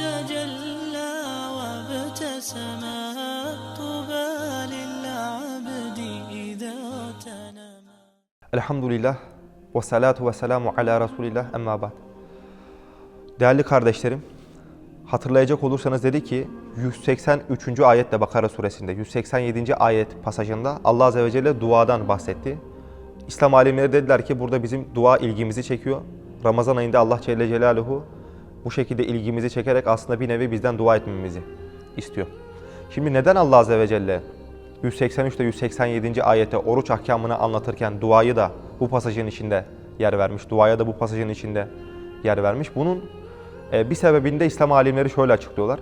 تجلى وابتسما طوبى للعبد إذا تنما Elhamdülillah ve salatu ve selamu ala Resulillah emma ba'd. Değerli kardeşlerim, hatırlayacak olursanız dedi ki 183. ayette Bakara suresinde 187. ayet pasajında Allah Azze ve Celle duadan bahsetti. İslam alimleri dediler ki burada bizim dua ilgimizi çekiyor. Ramazan ayında Allah Celle Celaluhu bu şekilde ilgimizi çekerek aslında bir nevi bizden dua etmemizi istiyor. Şimdi neden Allah Azze ve Celle 183 ile 187. ayette oruç ahkamını anlatırken duayı da bu pasajın içinde yer vermiş. Duaya da bu pasajın içinde yer vermiş. Bunun e, bir sebebini de İslam alimleri şöyle açıklıyorlar.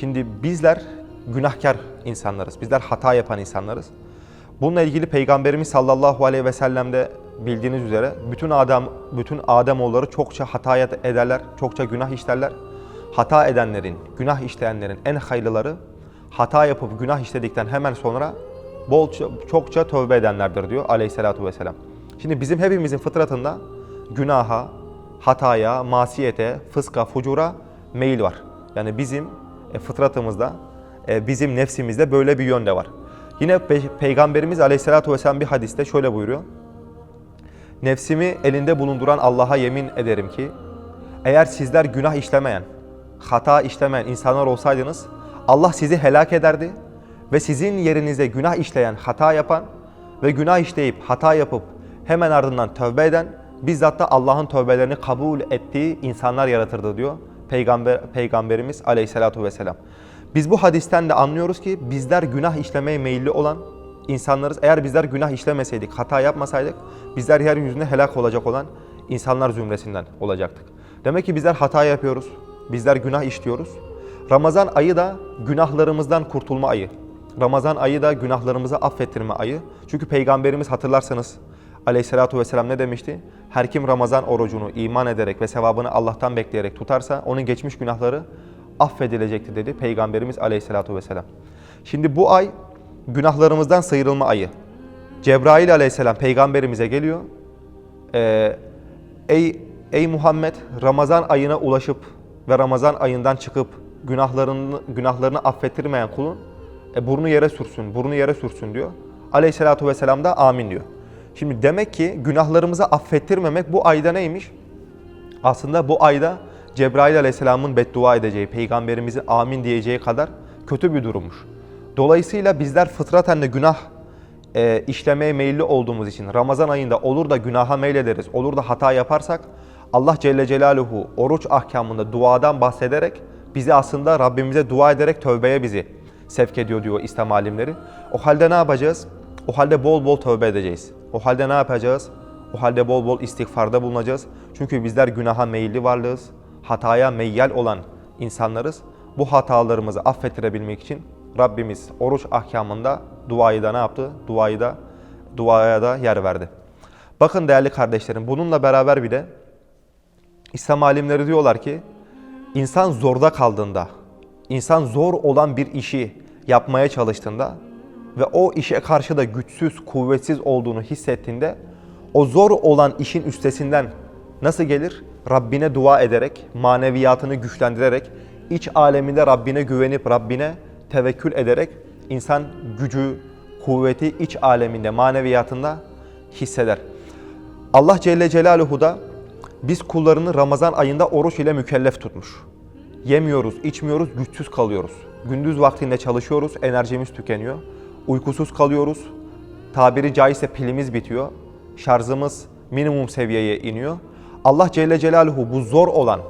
Şimdi bizler günahkar insanlarız. Bizler hata yapan insanlarız. Bununla ilgili Peygamberimiz sallallahu aleyhi ve sellem'de bildiğiniz üzere bütün Adem bütün Ademoğulları çokça hata ederler, çokça günah işlerler. Hata edenlerin, günah işleyenlerin en hayırlıları hata yapıp günah işledikten hemen sonra bol çokça tövbe edenlerdir diyor aleyhissalatu vesselam. Şimdi bizim hepimizin fıtratında günaha, hataya, masiyete, fıska, fucura meyil var. Yani bizim e, fıtratımızda, e, bizim nefsimizde böyle bir yönde var. Yine Pe- Peygamberimiz aleyhissalatu vesselam bir hadiste şöyle buyuruyor. Nefsimi elinde bulunduran Allah'a yemin ederim ki eğer sizler günah işlemeyen, hata işlemeyen insanlar olsaydınız Allah sizi helak ederdi ve sizin yerinize günah işleyen, hata yapan ve günah işleyip hata yapıp hemen ardından tövbe eden bizzat da Allah'ın tövbelerini kabul ettiği insanlar yaratırdı diyor Peygamber Peygamberimiz Aleyhisselatu vesselam. Biz bu hadisten de anlıyoruz ki bizler günah işlemeye meyilli olan insanlarız. Eğer bizler günah işlemeseydik, hata yapmasaydık bizler yeryüzünde helak olacak olan insanlar zümresinden olacaktık. Demek ki bizler hata yapıyoruz. Bizler günah işliyoruz. Ramazan ayı da günahlarımızdan kurtulma ayı. Ramazan ayı da günahlarımızı affettirme ayı. Çünkü Peygamberimiz hatırlarsanız aleyhissalatu vesselam ne demişti? Her kim Ramazan orucunu iman ederek ve sevabını Allah'tan bekleyerek tutarsa onun geçmiş günahları affedilecektir dedi Peygamberimiz aleyhissalatu vesselam. Şimdi bu ay günahlarımızdan sıyrılma ayı. Cebrail aleyhisselam peygamberimize geliyor. Ee, ey, ey Muhammed Ramazan ayına ulaşıp ve Ramazan ayından çıkıp günahlarını, günahlarını affettirmeyen kulun e, burnu yere sürsün, burnu yere sürsün diyor. Aleyhissalatu vesselam da amin diyor. Şimdi demek ki günahlarımızı affettirmemek bu ayda neymiş? Aslında bu ayda Cebrail aleyhisselamın beddua edeceği, peygamberimizin amin diyeceği kadar kötü bir durummuş. Dolayısıyla bizler fıtraten de günah e, işlemeye meyilli olduğumuz için Ramazan ayında olur da günaha meylederiz, olur da hata yaparsak Allah Celle Celaluhu oruç ahkamında duadan bahsederek bizi aslında Rabbimize dua ederek tövbeye bizi sevk ediyor diyor İslam alimleri. O halde ne yapacağız? O halde bol bol tövbe edeceğiz. O halde ne yapacağız? O halde bol bol istiğfarda bulunacağız. Çünkü bizler günaha meyilli varlığız. Hataya meyyal olan insanlarız. Bu hatalarımızı affettirebilmek için Rabbimiz oruç ahkamında duayı da ne yaptı? Duayı da duaya da yer verdi. Bakın değerli kardeşlerim bununla beraber bir de İslam alimleri diyorlar ki insan zorda kaldığında, insan zor olan bir işi yapmaya çalıştığında ve o işe karşı da güçsüz, kuvvetsiz olduğunu hissettiğinde o zor olan işin üstesinden nasıl gelir? Rabbine dua ederek, maneviyatını güçlendirerek, iç aleminde Rabbine güvenip Rabbine tevekkül ederek insan gücü, kuvveti iç aleminde, maneviyatında hisseder. Allah Celle Celaluhu da biz kullarını Ramazan ayında oruç ile mükellef tutmuş. Yemiyoruz, içmiyoruz, güçsüz kalıyoruz. Gündüz vaktinde çalışıyoruz, enerjimiz tükeniyor. Uykusuz kalıyoruz. Tabiri caizse pilimiz bitiyor. Şarjımız minimum seviyeye iniyor. Allah Celle Celaluhu bu zor olan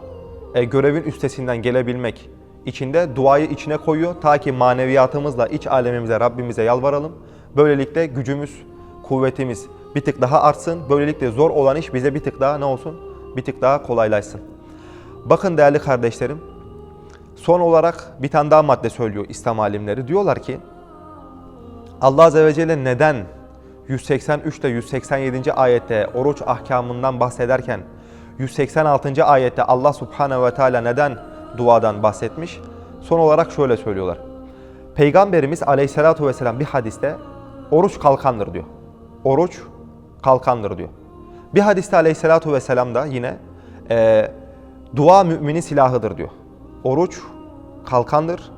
e, görevin üstesinden gelebilmek içinde duayı içine koyuyor. Ta ki maneviyatımızla iç alemimize, Rabbimize yalvaralım. Böylelikle gücümüz, kuvvetimiz bir tık daha artsın. Böylelikle zor olan iş bize bir tık daha ne olsun? Bir tık daha kolaylaşsın. Bakın değerli kardeşlerim, son olarak bir tane daha madde söylüyor İslam alimleri. Diyorlar ki Allah Azze ve Celle neden 183 ile 187. ayette oruç ahkamından bahsederken 186. ayette Allah Subhanahu ve Teala neden duadan bahsetmiş? Son olarak şöyle söylüyorlar. Peygamberimiz Aleyhisselatu vesselam bir hadiste oruç kalkandır diyor. Oruç kalkandır diyor. Bir hadiste Aleyhisselatu vesselam da yine e, dua müminin silahıdır diyor. Oruç kalkandır.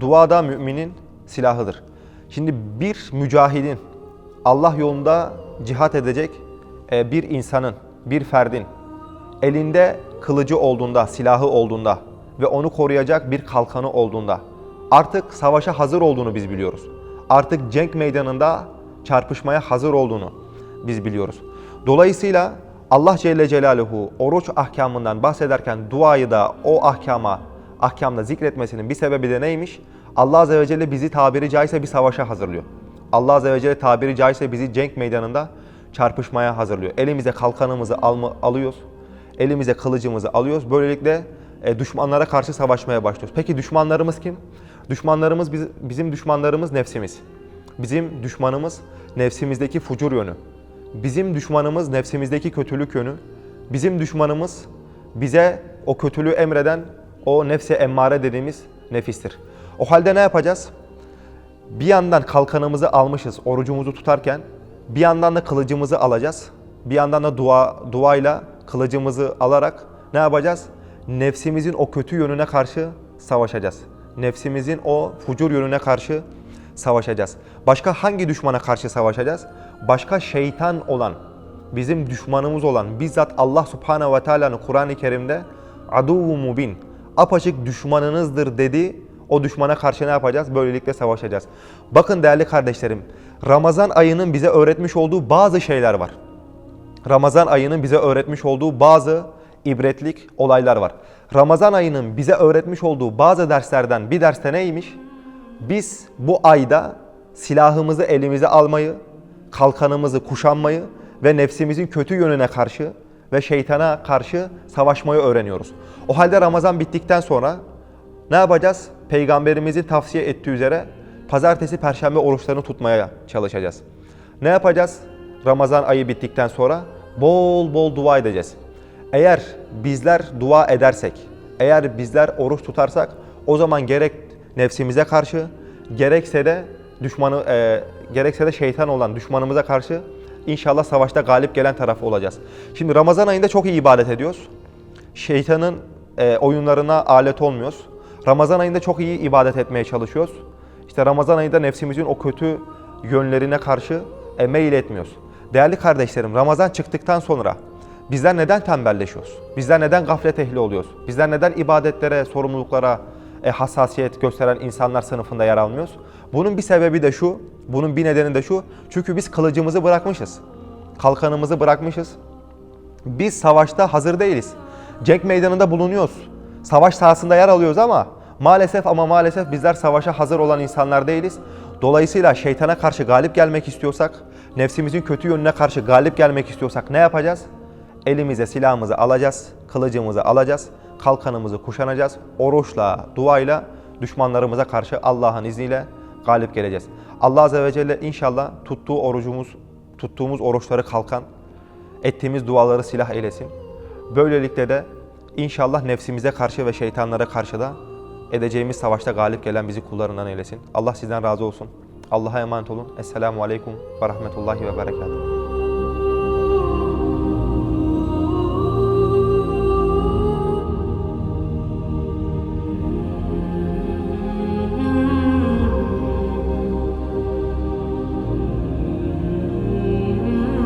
Dua da müminin silahıdır. Şimdi bir mücahidin Allah yolunda cihat edecek e, bir insanın, bir ferdin elinde kılıcı olduğunda, silahı olduğunda ve onu koruyacak bir kalkanı olduğunda artık savaşa hazır olduğunu biz biliyoruz. Artık cenk meydanında çarpışmaya hazır olduğunu biz biliyoruz. Dolayısıyla Allah Celle Celaluhu oruç ahkamından bahsederken duayı da o ahkama, ahkamda zikretmesinin bir sebebi de neymiş? Allah Azze ve Celle bizi tabiri caizse bir savaşa hazırlıyor. Allah Azze ve Celle tabiri caizse bizi cenk meydanında çarpışmaya hazırlıyor. Elimize kalkanımızı alma, alıyoruz. Elimize kılıcımızı alıyoruz. Böylelikle e, düşmanlara karşı savaşmaya başlıyoruz. Peki düşmanlarımız kim? Düşmanlarımız biz- bizim düşmanlarımız nefsimiz. Bizim düşmanımız nefsimizdeki fucur yönü. Bizim düşmanımız nefsimizdeki kötülük yönü. Bizim düşmanımız bize o kötülüğü emreden o nefse emmare dediğimiz nefistir. O halde ne yapacağız? Bir yandan kalkanımızı almışız orucumuzu tutarken bir yandan da kılıcımızı alacağız. Bir yandan da dua duayla kılıcımızı alarak ne yapacağız? Nefsimizin o kötü yönüne karşı savaşacağız. Nefsimizin o fucur yönüne karşı savaşacağız. Başka hangi düşmana karşı savaşacağız? Başka şeytan olan, bizim düşmanımız olan bizzat Allah Subhanahu ve Teala'nın Kur'an-ı Kerim'de aduvu mubin, apaçık düşmanınızdır dedi. O düşmana karşı ne yapacağız? Böylelikle savaşacağız. Bakın değerli kardeşlerim, Ramazan ayının bize öğretmiş olduğu bazı şeyler var. Ramazan ayının bize öğretmiş olduğu bazı ibretlik olaylar var. Ramazan ayının bize öğretmiş olduğu bazı derslerden bir derste neymiş? Biz bu ayda silahımızı elimize almayı, kalkanımızı kuşanmayı ve nefsimizin kötü yönüne karşı ve şeytana karşı savaşmayı öğreniyoruz. O halde Ramazan bittikten sonra ne yapacağız? Peygamberimizin tavsiye ettiği üzere pazartesi, perşembe oruçlarını tutmaya çalışacağız. Ne yapacağız? Ramazan ayı bittikten sonra bol bol dua edeceğiz. Eğer bizler dua edersek, eğer bizler oruç tutarsak o zaman gerek nefsimize karşı gerekse de düşmanı e, gerekse de şeytan olan düşmanımıza karşı inşallah savaşta galip gelen taraf olacağız. Şimdi Ramazan ayında çok iyi ibadet ediyoruz. Şeytanın e, oyunlarına alet olmuyoruz. Ramazan ayında çok iyi ibadet etmeye çalışıyoruz. İşte Ramazan ayında nefsimizin o kötü yönlerine karşı e, meyil etmiyoruz. Değerli kardeşlerim Ramazan çıktıktan sonra bizler neden tembelleşiyoruz? Bizler neden gaflet ehli oluyoruz? Bizler neden ibadetlere, sorumluluklara e, hassasiyet gösteren insanlar sınıfında yer almıyoruz? Bunun bir sebebi de şu, bunun bir nedeni de şu. Çünkü biz kılıcımızı bırakmışız. Kalkanımızı bırakmışız. Biz savaşta hazır değiliz. Cenk meydanında bulunuyoruz. Savaş sahasında yer alıyoruz ama maalesef ama maalesef bizler savaşa hazır olan insanlar değiliz. Dolayısıyla şeytana karşı galip gelmek istiyorsak, nefsimizin kötü yönüne karşı galip gelmek istiyorsak ne yapacağız? Elimize silahımızı alacağız, kılıcımızı alacağız, kalkanımızı kuşanacağız. Oruçla, duayla düşmanlarımıza karşı Allah'ın izniyle galip geleceğiz. Allah Azze ve Celle inşallah tuttuğu orucumuz, tuttuğumuz oruçları kalkan, ettiğimiz duaları silah eylesin. Böylelikle de inşallah nefsimize karşı ve şeytanlara karşı da edeceğimiz savaşta galip gelen bizi kullarından eylesin. Allah sizden razı olsun. Allah'a emanet olun. Esselamu Aleyküm ve Rahmetullahi ve Berekatuhu.